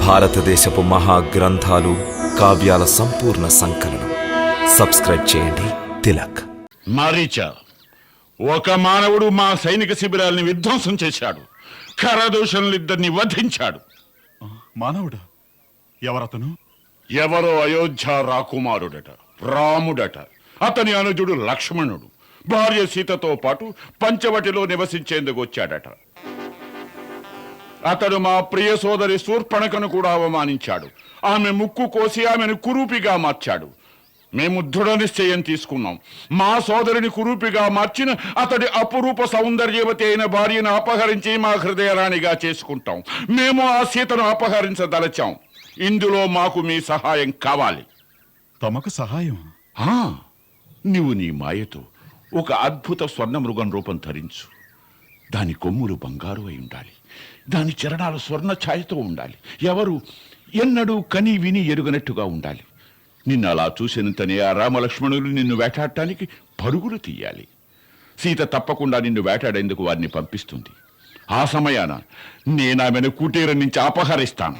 భారతదేశపు మహా గ్రంథాలు కావ్యాల సంపూర్ణ సంకలనం. సబ్స్క్రైబ్ చేయండి. తిలక్. మారీచ ఒక మానవుడు మా సైనిక శిబిరాల్ని విధ్వంసం చేశాడు. ఖరదూషణలిద్దరిని వధించాడు. మానవుడా? ఎవరతను? ఎవరో అయోధ్య రాకుమారుడట రాముడట. అతని అనుజుడు లక్ష్మణుడు. భార్య సీతతో పాటు పంచవటిలో నివసించేందుకు వచ్చాడట. అతడు మా ప్రియ సోదరి శూర్పణకను కూడా అవమానించాడు. ఆమె ముక్కు కోసి ఆమెను కురూపిగా మార్చాడు. మేము దృఢ నిశ్చయం తీసుకున్నాం. మా సోదరిని కురూపిగా మార్చిన అతడి అపురూప సౌందర్యవతి అయిన భార్యను అపహరించి మా హృదయరాణిగా చేసుకుంటాం. మేము ఆ సీతను అపహరించదలచాం. ఇందులో మాకు మీ సహాయం కావాలి. తమకు సహాయం? ఆ, నీవు నీ మాయతో ఒక అద్భుత స్వర్ణ మృగం రూపం ధరించు. దాని కొమ్ములు బంగారు అయి ఉండాలి. దాని చరణాలు స్వర్ణ ఛాయతో ఉండాలి. ఎవరు ఎన్నడూ కని విని ఎరుగనట్టుగా ఉండాలి. నిన్ను అలా చూసినంతనే ఆ రామలక్ష్మణులు నిన్ను వేటాడటానికి పరుగులు తీయాలి. సీత తప్పకుండా నిన్ను వేటాడేందుకు వారిని పంపిస్తుంది. ఆ సమయాన నేను ఆమెను కుటీరం నుంచి అపహరిస్తాను.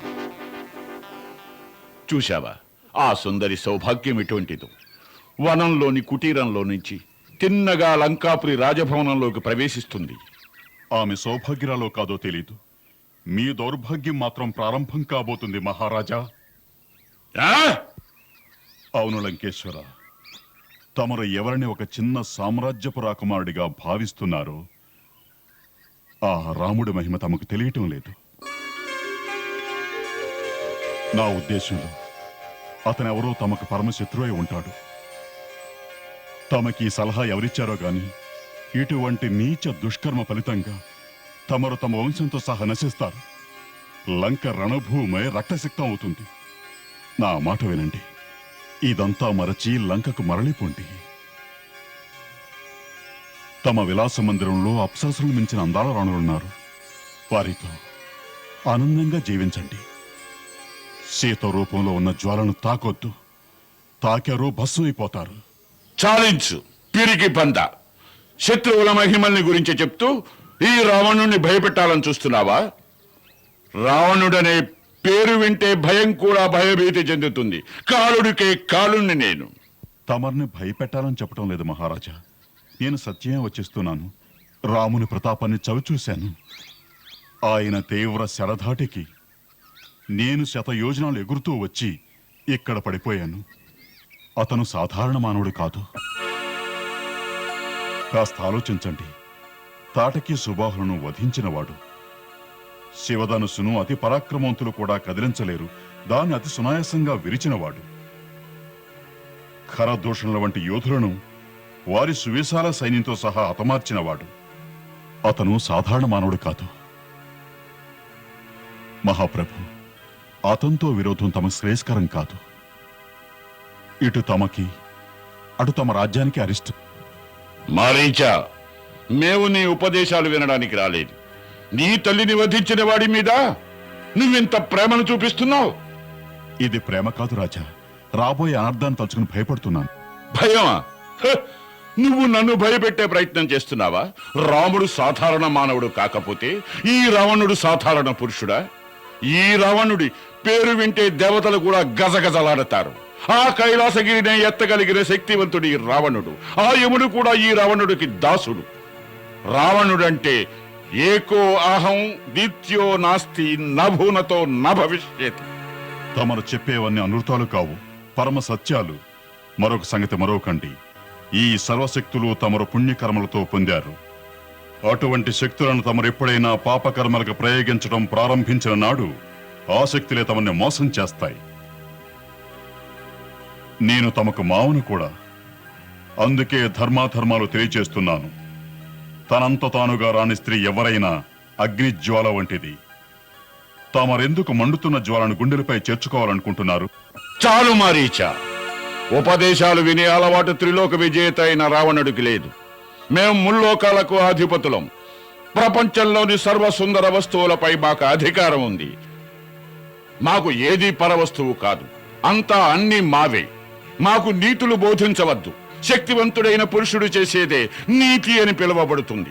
చూశావా? ఆ సుందరి సౌభాగ్యం ఎటువంటిదో వనంలోని కుటీరంలో నుంచి తిన్నగా లంకాపురి రాజభవనంలోకి ప్రవేశిస్తుంది. ఆమె సౌభాగ్యరాలో కాదో తెలీదు. మీ దౌర్భాగ్యం మాత్రం ప్రారంభం కాబోతుంది మహారాజా? అవును లంకేశ్వర. తమరు ఎవరిని ఒక చిన్న సామ్రాజ్యపు రాకుమారుడిగా భావిస్తున్నారో ఆ రాముడి మహిమ తమకు తెలియటం లేదు. నా ఉద్దేశంలో అతనెవరో తమకు పరమశత్రువై ఉంటాడు. తమకి సలహా ఎవరిచ్చారో గాని ఇటువంటి నీచ దుష్కర్మ ఫలితంగా తమరు తమ వంశంతో సహా నశిస్తారు. లంక రణభూమే రక్తసిక్తం అవుతుంది. నా మాట వినండి. ఇదంతా మరచి లంకకు మరలిపోండి. తమ విలాస మందిరంలో అప్సరసులు మించిన అందాల రాణులున్నారు వారితో ఆనందంగా జీవించండి. సీత రూపంలో ఉన్న జ్వాలను తాకొద్దు. తాకారు భస్మైపోతారు చాలించు. పిరికి పంద. శత్రువుల మహిమల్ని గురించి చెప్తూ ఈ రావణుణ్ణి భయపెట్టాలని చూస్తున్నావా? రావణుడనే పేరు వింటే భయం కూడా భయభీతి చెందుతుంది. కాలుడికే కాలుణ్ణి నేను. తమర్ని భయపెట్టాలని చెప్పడం లేదు మహారాజా. నేను సత్యమే వచ్చిస్తున్నాను. రాముని ప్రతాపాన్ని చవిచూశాను. ఆయన తీవ్ర శరధాటికి నేను శత యోజనాలు ఎగురుతూ వచ్చి ఇక్కడ పడిపోయాను. అతను సాధారణ మానవుడు కాదు. కాస్త ఆలోచించండి. తాటకి సుబాహులను వధించినవాడు. శివధనుసును అతి పరాక్రమవంతులు కూడా కదిలించలేరు. దాన్ని అతి సునాయాసంగా విరిచినవాడు. ఖరదూషణుల వంటి యోధులను వారి సువిశాల సైన్యంతో సహా హతమార్చినవాడు. అతను సాధారణ మానవుడు కాదు. మహాప్రభు అతనితో విరోధం తమ శ్రేయస్కరం కాదు. ఇటు తమకి అటు తమ రాజ్యానికి అరిష్ట. మారీచా? మేము నీ ఉపదేశాలు వినడానికి రాలేదు. నీ తల్లిని వధించిన వాడి మీద నువ్వింత ప్రేమను చూపిస్తున్నావు? ఇది ప్రేమ కాదు రాజా. రాబోయే అనర్థాన్ని తలుచుకుని భయపడుతున్నాను. భయమా! నువ్వు నన్ను భయపెట్టే ప్రయత్నం చేస్తున్నావా? రాముడు సాధారణ మానవుడు కాకపోతే ఈ రావణుడు సాధారణ పురుషుడా? ఈ రావణుడి పేరు వింటే దేవతలు కూడా గజగజలాడతారు. ఆ కైలాసగిరినే ఎత్తగలిగిన శక్తివంతుడి ఈ రావణుడు ఆ యముడు కూడా ఈ రావణుడికి దాసుడు. రావణుడంటే ఏకో అహం దీత్యో నాస్తి నభూనతో నభవిష్యతి. తమరు చెప్పేవన్నీ అనృతాలు కావు పరమ సత్యాలు. మరొక సంగతి మరొకండి ఈ సర్వశక్తులు తమరు పుణ్యకర్మలతో పొందారు. అటువంటి శక్తులను తమరు ఎప్పుడైనా పాపకర్మలకు ప్రయోగించడం ప్రారంభించిన నాడు ఆ శక్తులే తమని మోసం చేస్తాయి. నేను తమకు మావును కూడా. అందుకే ధర్మాధర్మాలు తెలియచేస్తున్నాను తనంత తానుగా రాని స్త్రీ ఎవరైనా అగ్నిజ్వాల వంటిది. తామరెందుకు మండుతున్న జ్వాలను గుండెలపై చేర్చుకోవాలనుకుంటున్నారు? చాలు మారీచా. ఉపదేశాలు వినే అలవాటు త్రిలోక విజేత అయిన రావణుడికి లేదు. మేము ముల్లోకాలకు అధిపతులం ప్రపంచంలోని సర్వ సుందర వస్తువులపై మాకు అధికారం ఉంది. మాకు ఏది పరవస్తువు కాదు. అంతా అన్ని మావే. మాకు నీతులు బోధించవద్దు. శక్తివంతుడైన పురుషుడు చేసేదే నీతి అని పిలువబడుతుంది.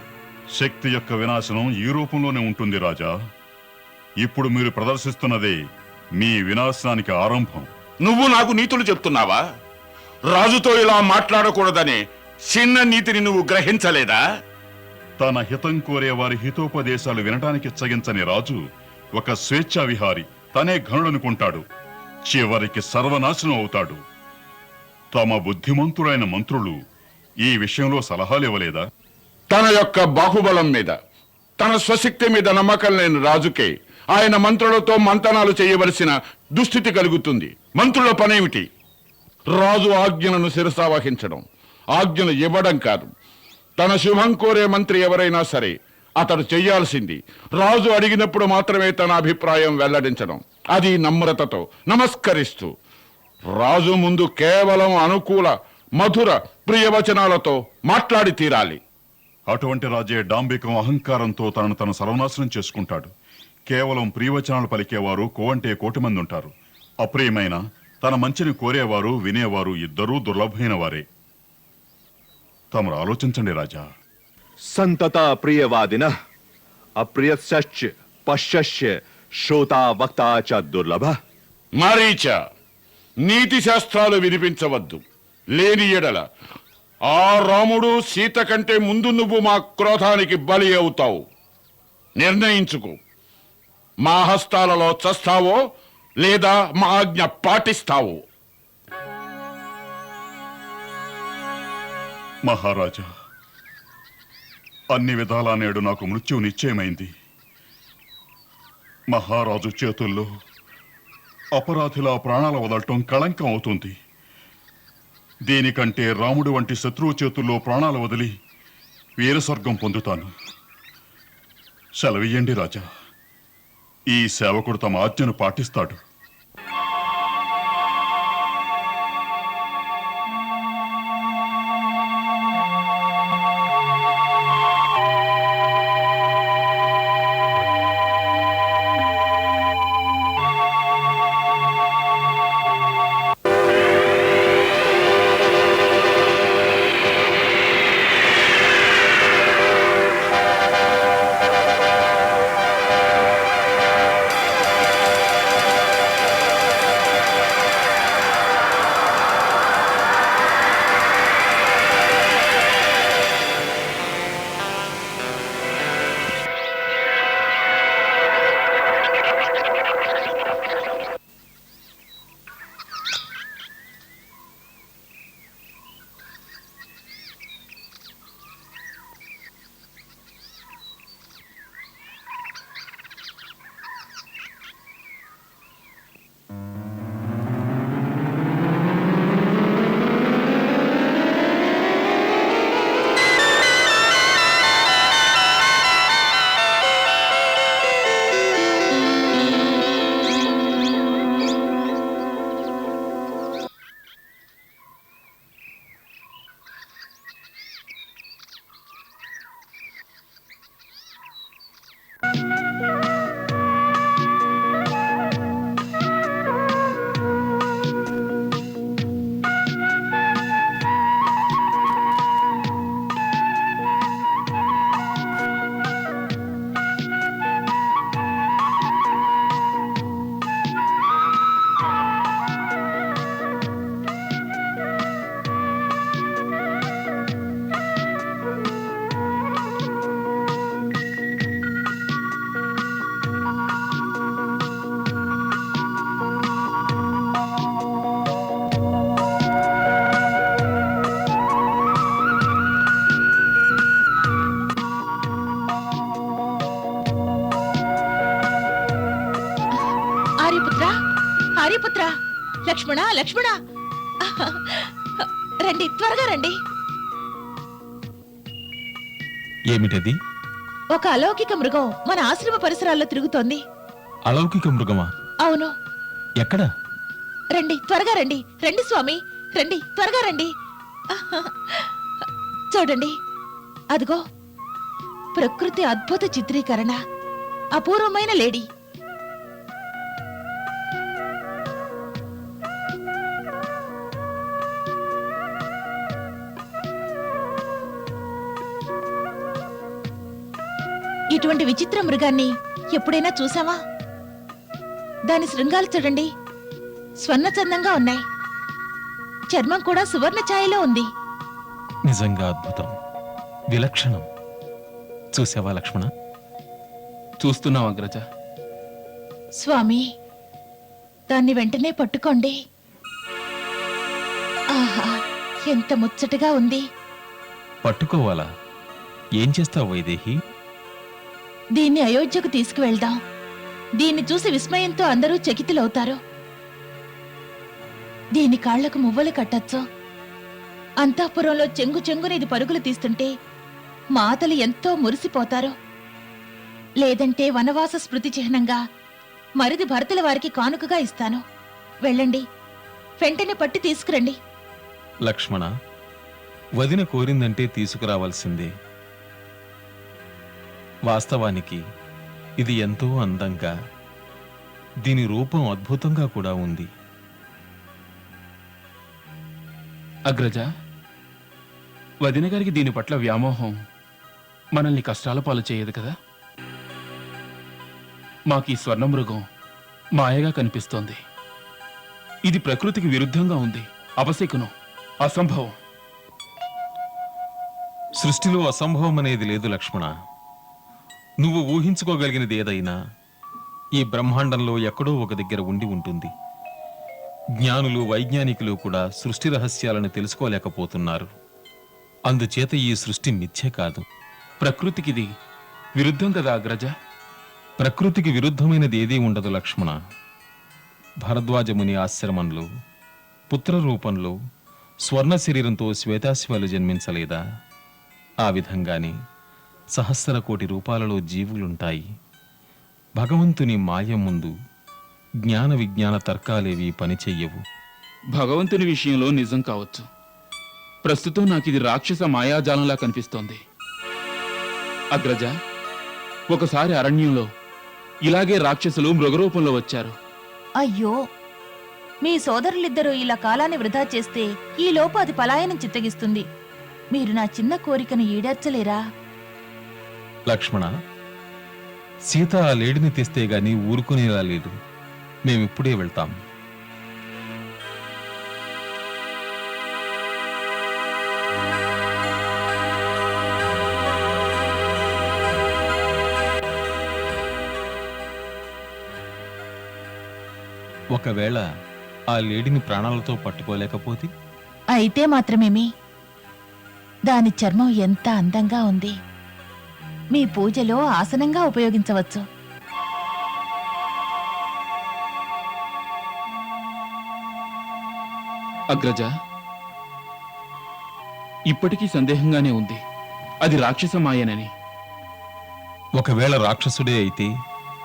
శక్తి యొక్క వినాశనం ఈ రూపంలోనే ఉంటుంది రాజా. ఇప్పుడు మీరు ప్రదర్శిస్తున్నదే మీ వినాశనానికి ఆరంభం. నువ్వు నాకు నీతులు చెప్తున్నావా? రాజుతో ఇలా మాట్లాడకూడదనే చిన్న నీతిని నువ్వు గ్రహించలేదా? తన హితం కోరే వారి హితోపదేశాలు వినటానికి చగించని రాజు ఒక స్వేచ్ఛా విహారి తనే ఘనుడనుకుంటాడు. చివరికి సర్వనాశనం అవుతాడు. తమ బుద్ధిమంతుడైన మంత్రులు ఈ విషయంలో సలహాలు ఇవ్వలేదా? తన యొక్క బాహుబలం మీద తన స్వశక్తి మీద నమ్మకం లేని రాజుకే ఆయన మంత్రులతో మంతనాలు చేయవలసిన దుస్థితి కలుగుతుంది. మంత్రుల పనేమిటి? రాజు ఆజ్ఞలను శిరసావహించడం. ఆజ్ఞలు ఇవ్వడం కాదు. తన శుభం కోరే మంత్రి ఎవరైనా సరే అతడు చెయ్యాల్సింది రాజు అడిగినప్పుడు మాత్రమే తన అభిప్రాయం వెల్లడించడం. అది నమ్రతతో నమస్కరిస్తూ రాజు ముందు కేవలం అనుకూల మధుర ప్రియవచనాలతో మాట్లాడి తీరాలి. అటువంటి రాజే డాంబికం అహంకారంతో తనను తను సర్వనాశనం చేసుకుంటాడు. కేవలం ప్రియవచనాలు పలికేవారు కోవంటే కోటి మంది ఉంటారు. అప్రియమైన తన మంచిని కోరేవారు వినేవారు ఇద్దరూ దుర్లభమైన వారే. తమరు ఆలోచించండి రాజా. సంతత ప్రియవాదిన అప్రియశ్చ పశ్యశ్చ శ్రోతా వక్తా చ దుర్లభ. మారీచ. నీతి శాస్త్రాలు వినిపించవద్దు. లేని ఎడల. ఆ రాముడు సీత కంటే ముందు నువ్వు మా క్రోధానికి బలి అవుతావు. నిర్ణయించుకో. మా హస్తాలలో చస్తావో లేదా మా ఆజ్ఞ పాటిస్తావో? మహారాజా అన్ని విధాలా నేడు నాకు మృత్యు నిశ్చయమైంది మహారాజు చేతుల్లో అపరాధిలా ప్రాణాల వదలటం కళంకం అవుతుంది. దీనికంటే రాముడు వంటి శత్రువు చేతుల్లో ప్రాణాలు వదిలి వీరస్వర్గం పొందుతాను. సెలవియ్యండి రాజా. ఈ సేవకుడు తమ ఆజ్ఞను పాటిస్తాడు. లక్ష్మణ లక్ష్మణ. రండి త్వరగా రండి. ఏమిటది? ఒక అలౌకిక మృగం మన ఆశ్రమ పరిసరాల్లో తిరుగుతోంది. అలౌకిక మృగమా? అవును. ఎక్కడ? రండి త్వరగా రండి. రండి స్వామి. రండి త్వరగా రండి. చూడండి. అదిగో ప్రకృతి అద్భుత చిత్రీకరణ. అపూర్వమైన లేడీ. మృగాన్ని ఎప్పుడైనా చూసావా? దాని శృంగాలు చూడండి. స్వర్ణచందంగా ఉన్నాయి. చర్మం కూడా సువర్ణ ఛాయలో ఉంది. నిజంగా అద్భుతం. విలక్షణం. చూసావా లక్ష్మణ? చూస్తున్నాం అగ్రజ. స్వామి దాన్ని వెంటనే పట్టుకోండి. ఆహా ఎంత ముచ్చటగా ఉంది. పట్టుకోవాలా? ఏం చేస్తావు వైదేహి? దీన్ని అయోధ్యకు తీసుకువెళ్దాం. దీన్ని చూసి విస్మయంతో అందరూ చకితులవుతారు. దీని కాళ్ళకు మువ్వలు కట్టచ్చు. అంతఃపురంలో చెంగు చెంగున ఇది పరుగులు తీస్తుంటే మాతలు ఎంతో మురిసిపోతారు. లేదంటే వనవాస స్మృతి చిహ్నంగా మరిది భరతుల వారికి కానుకగా ఇస్తాను. వెళ్ళండి. వెంటనే పట్టి తీసుకురండి. లక్ష్మణ వదిన కోరిందంటే తీసుకురావాల్సిందే. వాస్తవానికి ఇది ఎంతో అందంగా దీని రూపం అద్భుతంగా కూడా ఉంది. అగ్రజ వదిన గారికి దీని పట్ల వ్యామోహం మనల్ని కష్టాల పాలు చేయదు కదా? మాకు ఈ స్వర్ణ మృగం మాయగా కనిపిస్తోంది. ఇది ప్రకృతికి విరుద్ధంగా ఉంది. అపశకునం అసంభవం. సృష్టిలో అసంభవం అనేది లేదు లక్ష్మణ. నువ్వు ఊహించుకోగలిగినది ఏదైనా ఈ బ్రహ్మాండంలో ఎక్కడో ఒక దగ్గర ఉండి ఉంటుంది. జ్ఞానులు వైజ్ఞానికులు కూడా సృష్టి రహస్యాలను తెలుసుకోలేకపోతున్నారు. అందుచేత ఈ సృష్టి మిథ్య కాదు. ప్రకృతికిది విరుద్ధం కదా అగ్రజ ప్రకృతికి విరుద్ధమైనది ఏదీ ఉండదు లక్ష్మణ. భరద్వాజముని ఆశ్రమంలో పుత్ర రూపంలో స్వర్ణ శరీరంతో శ్వేతాశివాలు జన్మించలేదా? ఆ విధంగానే సహస్ర కోటి రూపాలలో జీవులుంటాయి. భగవంతుని మాయ ముందు జ్ఞాన విజ్ఞాన తర్కాలేవి పనిచెయ్యవు. భగవంతుని విషయంలో నిజం కావచ్చు. ప్రస్తుతం నాకు ఇది రాక్షస మాయాజాలంలా కనిపిస్తోంది. అగ్రజ ఒకసారి అరణ్యంలో ఇలాగే రాక్షసులు మృగరూపంలో వచ్చారు. అయ్యో మీ సోదరులిద్దరూ ఇలా కాలాన్ని వృధా చేస్తే ఈ లోపు అది పలాయనం చిత్తగిస్తుంది. మీరు నా చిన్న కోరికను ఈడేర్చలేరా? లక్ష్మణ సీత ఆ లేడిని తెస్తే గాని ఊరుకునేలా లేదు. మేమిప్పుడే వెళ్తాం. ఒకవేళ ఆ లేడిని ప్రాణాలతో పట్టుకోలేకపోతే? అయితే మాత్రమేమి? దాని చర్మం ఎంత అందంగా ఉంది. మీ పూజలో ఆసనంగా ఉపయోగించవచ్చు. అగ్రజ ఇప్పటికీ సందేహంగానే ఉంది. అది రాక్షస మాయనని ఒకవేళ రాక్షసుడే అయితే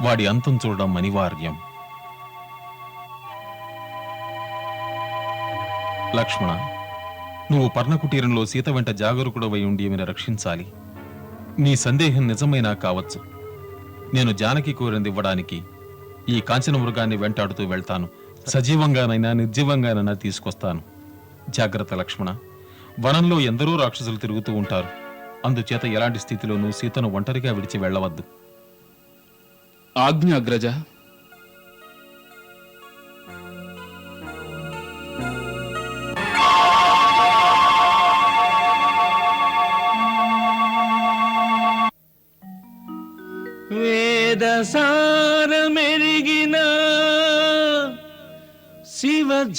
వాడి అంతం చూడడం అనివార్యం. లక్ష్మణ నువ్వు పర్ణకుటీరంలో సీత వెంట జాగరూకుడవై ఉండి ఈమెను రక్షించాలి. నీ సందేహం నిజమైనా కావచ్చు. నేను జానకి కోరింది ఇవ్వడానికి ఈ కాంచన మృగాన్ని వెంటాడుతూ వెళ్తాను. సజీవంగానైనా నిర్జీవంగానైనా తీసుకొస్తాను. జాగ్రత్త లక్ష్మణ. వనంలో ఎందరో రాక్షసులు తిరుగుతూ ఉంటారు. అందుచేత ఎలాంటి స్థితిలోనూ సీతను ఒంటరిగా విడిచి వెళ్ళవద్దు. ఆజ్ఞ అగ్రజ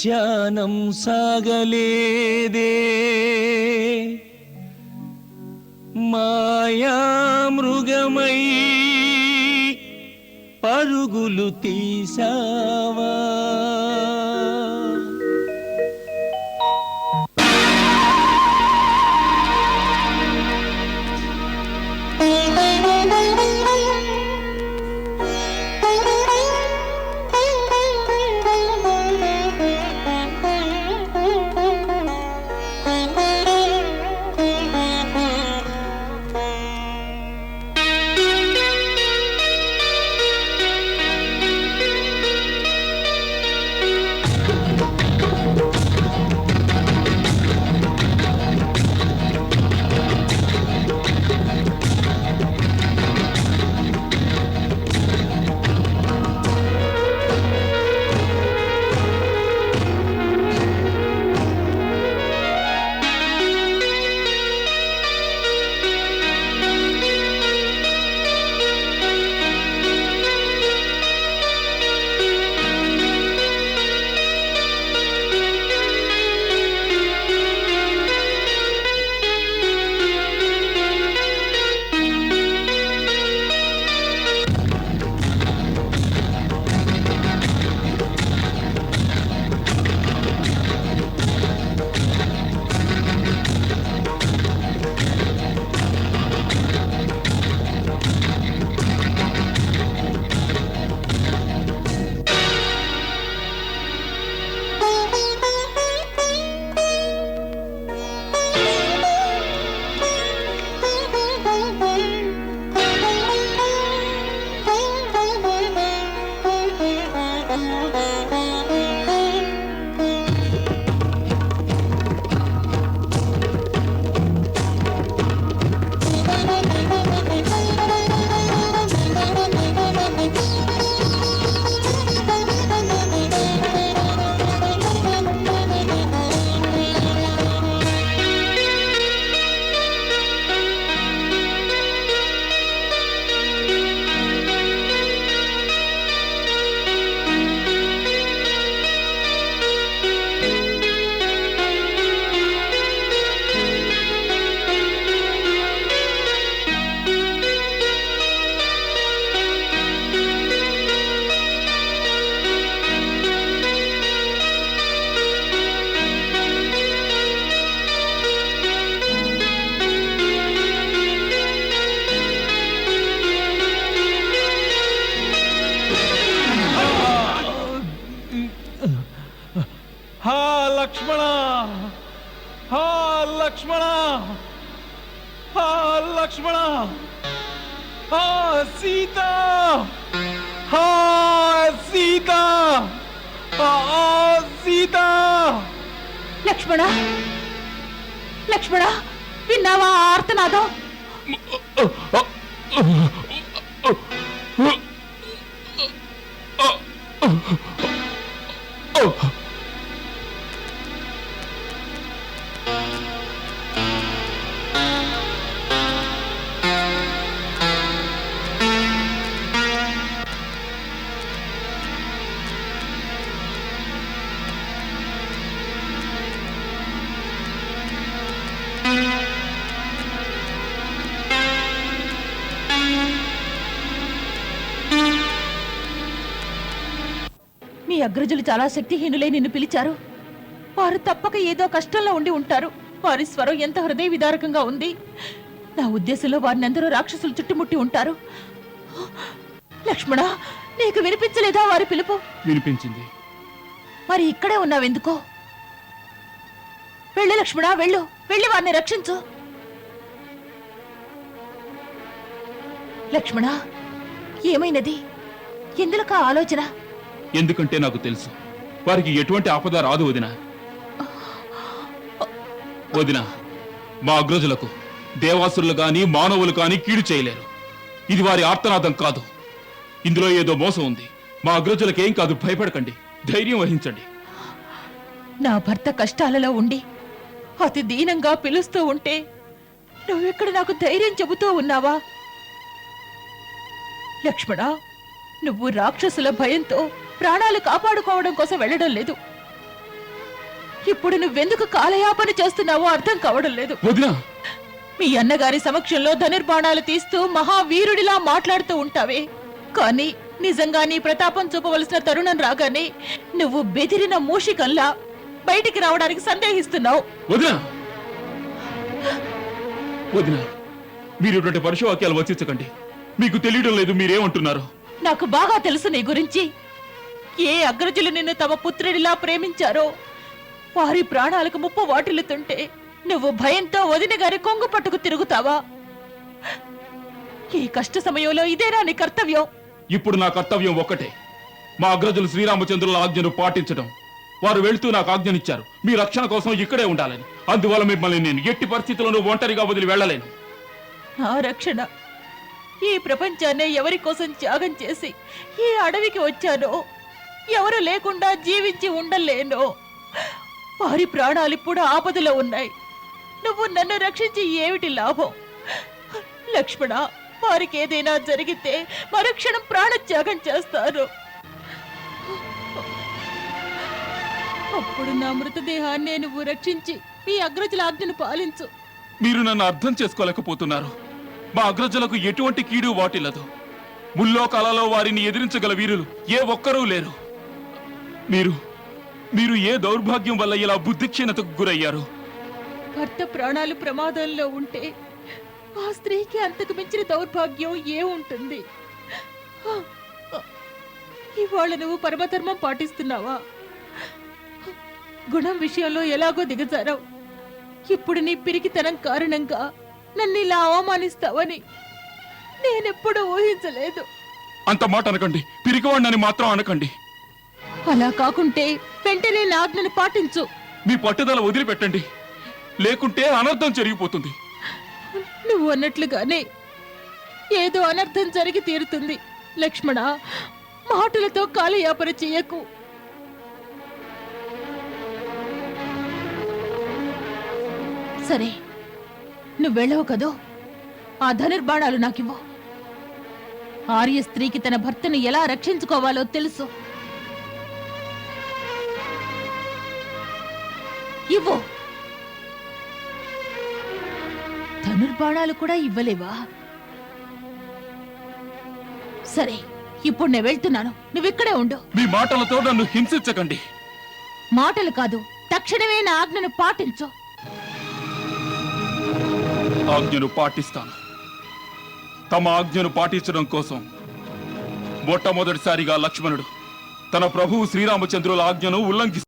ధ్యానం సాగలేదే. సీత లక్ష్మణ లక్ష్మణ విన్నావా ఆర్తనాదం అగ్రజులు చాలా శక్తిహీనులై నిన్ను పిలిచారు. వారు తప్పక ఏదో కష్టంలో ఉండి ఉంటారు. వారి స్వరం ఎంత హృదయ విదారకంగా ఉంది. నా ఉద్దేశంలో వారిని అందరూ రాక్షసులు చుట్టుముట్టి ఉంటారు. లక్ష్మణ నీకు వినిపించలేదా వారి పిలుపు? వినిపించింది. మరి ఇక్కడే ఉన్నావెందుకో? వెళ్ళు లక్ష్మణ వెళ్ళు. వెళ్ళి వారిని రక్షించు. లక్ష్మణ ఏమైనది? ఎందులక ఆలోచన? ఎందుకంటే నాకు తెలుసు. వారికి ఎటువంటి ఆపద రాదు వదిన. వదిన మా అగ్రజులకు దేవాసురులు కానీ మానవులు కాని కీడు చేయలేరు. ఇది వారి ఆర్తనాదం కాదు. ఇందులో ఏదో మోసం ఉంది. మా అగ్రజులకేం కాదు భయపడకండి. ధైర్యం వహించండి. నా భర్త కష్టాలలో ఉండి అతి దీనంగా పిలుస్తూ ఉంటే నువ్వెక్కడ నాకు ధైర్యం చెబుతూ ఉన్నావా? లక్ష్మణ నువ్వు రాక్షసుల భయంతో ప్రాణాలు కాపాడుకోవడం కోసం వెళ్ళడం లేదు. ఇప్పుడు నువ్వెందుకు కాలయాపన చేస్తున్నావో అర్థం కావడం లేదు. మీ అన్నగారి సమక్షంలో ధనుర్బాణాలు తీస్తూ మహావీరుడిలా మాట్లాడుతూ ఉంటావే. కానీ నిజంగా నీ ప్రతాపం చూపవలసిన తరుణం రాగానే నువ్వు బెదిరిన మూషికంలా బయటికి రావడానికి సందేహిస్తున్నావు. మీరు పరుషవాక్యాలు వచ్చించకండి మీకు తెలియడం లేదు మీరేమంటున్నారు. నాకు బాగా తెలుసు నీ గురించి. ఏ అగ్రజులు నిన్ను తమ పుత్రుడిలా ప్రేమించారో? వారి ప్రాణాలకు ముప్పు వాటిల్లుతుంటే నువ్వు భయంతో వదిన గారి కొంగు పట్టుకు తిరుగుతావా? ఈ కష్ట సమయంలో ఇదేనా నీ కర్తవ్యం. ఇప్పుడు నా కర్తవ్యం ఒక్కటే. మా అగ్రజులు శ్రీరామచంద్రుల ఆజ్ఞను పాటించడం. వారు వెళ్తూ నాకు ఆజ్ఞనిచ్చారు. మీ రక్షణ కోసం ఇక్కడే ఉండాలని. అందువల్ల మిమ్మల్ని నేను ఎట్టి పరిస్థితుల్లోనూ ఒంటరిగా వదిలి వెళ్ళలేను. నా రక్షణ. ఈ ప్రపంచాన్నే ఎవరి కోసం త్యాగం చేసి ఈ అడవికి వచ్చానో ఎవరు లేకుండా జీవించి ఉండలేనో. వారి ప్రాణాలు ఇప్పుడు ఆపదలో ఉన్నాయి. నువ్వు నన్ను రక్షించి ఏమిటి లాభం? లక్ష్మణ వారికి ఏదైనా జరిగితే మరుక్షణం ప్రాణత్యాగం చేస్తారు. అప్పుడు నా మృతదేహాన్ని నువ్వు రక్షించి మీ అగ్రజుల ఆజ్ఞను పాలించు. మీరు నన్ను అర్థం చేసుకోలేకపోతున్నారు. మా అగ్రజులకు ఎటువంటి కీడు వాటిల్లదు. ముల్లోకాలలో వారిని ఎదిరించగల వీరులు ఏ ఒక్కరూ లేరు. మీరు మీరు ఏ దౌర్భాగ్యం వల్ల ఇలా బుద్ధిక్షీణతకు గురయ్యారు? భర్త ప్రాణాలు ప్రమాదంలో ఉంటే ఆ స్త్రీకి అంతకు మించిన దౌర్భాగ్యం ఏముంటుంది ఇవాళ నువ్వు పరమధర్మం పాటిస్తున్నావా? గుణం విషయంలో ఎలాగో దిగజారావు. ఇప్పుడు నీ పిరికితనం కారణంగా నన్ను ఇలా అవమానిస్తావని నేనెప్పుడు ఊహించలేదు. అంత మాట అనకండి పిరికివాడినని మాత్రం అనకండి. అలా కాకుంటే వెంటనే నా ఆజ్ఞను పాటించు. మీ పట్టుదల వదిలిపెట్టండి. లేకుంటే అనర్థం జరిగిపోతుంది. నువ్వు అన్నట్లుగానే ఏదో అనర్థం జరిగి తీరుతుంది. లక్ష్మణ మాటలతో కాలయాపన చెయ్యకు సరే నువ్వు వెళ్ళవు కదో? ఆ ధనుర్బాణాలు నాకివ్వు. ఆర్య స్త్రీకి తన భర్తను ఎలా రక్షించుకోవాలో తెలుసు. ఇవ్వు. ధనుర్బాణాలు కూడా ఇవ్వలేవా? సరే ఇప్పుడు నేను వెళ్తున్నాను. నువ్విక్కడే ఉండు. మీ మాటలతో నన్ను హింసించకండి. మాటలు కాదు తక్షణమే నా ఆజ్ఞను పాటించు. ఆజ్ఞను పాటిస్తాను. తమ ఆజ్ఞను పాటించడం కోసం మొట్టమొదటిసారిగా లక్ష్మణుడు తన ప్రభువు శ్రీరామచంద్రుల ఆజ్ఞను ఉల్లంఘిస్తాడు.